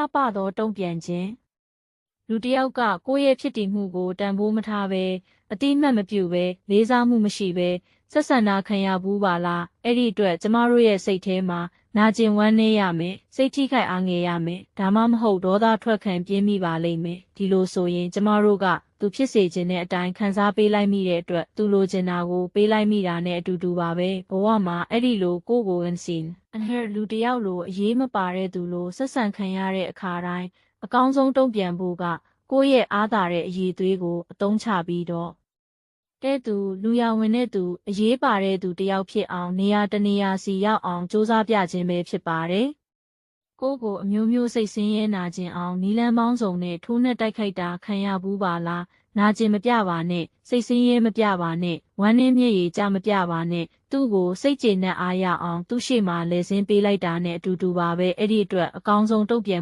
လှပသောတုံ့ပြန်ခြင်းလူတစ်ယောက်ကကိုယ့်ရဲ့ဖြစ်တည်မှုကိုတန်ဖိုးမထားဘဲအတိအမှတ်မပြုဘဲလေးစားမှုမရှိဘဲဆက်ဆံတာခံရဘူးပါလားအဲ့ဒီအတွက်ကျမတို့ရဲ့စိတ်ထဲမှာနာကျင်ဝမ်းနည်းရမယ်စိတ်ထိခိုက်အားငယ်ရမယ်ဒါမှမဟုတ်ဒေါသထွက်ခံပြင်းမိပါလိမ့်မယ်ဒီလိုဆိုရင်ကျမတို့က သူဖြစ်စေခြင်းတဲ့အတိုင်းခံစားပေးလိုက်မိတဲ့အတွက်သူလိုချင်တာကိုပေးလိုက်မိတာနဲ့အတူတူပါပဲဘဝမှာအဲ့ဒီလိုကိုယ့်ကိုယ်ဝင်စီအဟဲလူတစ်ယောက်လိုအရေးမပါတဲ့သူလိုဆက်ဆံခံရတဲ့အခါတိုင်းအကောင်းဆုံးတုံ့ပြန်ဖို့ကကိုယ့်ရဲ့အားသာတဲ့အရေးသွေးကိုအသုံးချပြီးတော့တဲ့သူလူရဝင်တဲ့သူအရေးပါတဲ့သူတစ်ယောက်ဖြစ်အောင်နေရာတနေရာစီရောက်အောင်စူးစမ်းပြခြင်းပဲဖြစ်ပါတယ်။ကိုယ့်ကိုအမျိုးမျိုးစိတ်ဆင်းရဲနာကျင်အောင်နီလန်းပေါင်းစုံနဲ့ထိုးနှက်တိုက်ခိုက်တာခံရဘူးပါလား။ နာကျင်မပြပါနဲ့စိတ်ဆင်းရဲမပြပါနဲ့ဝမ်းနည်းမျက်ရည်ကြမပြပါနဲ့သူ့ကိုစိတ်ကျေနပ်အားရအောင်သူ့ရှေ့မှာလဲစင်းပေးလိုက်တာနဲ့အတူတူပါပဲအဲ့ဒီအတွက်အကောင်းဆုံးတုံ့ပြန်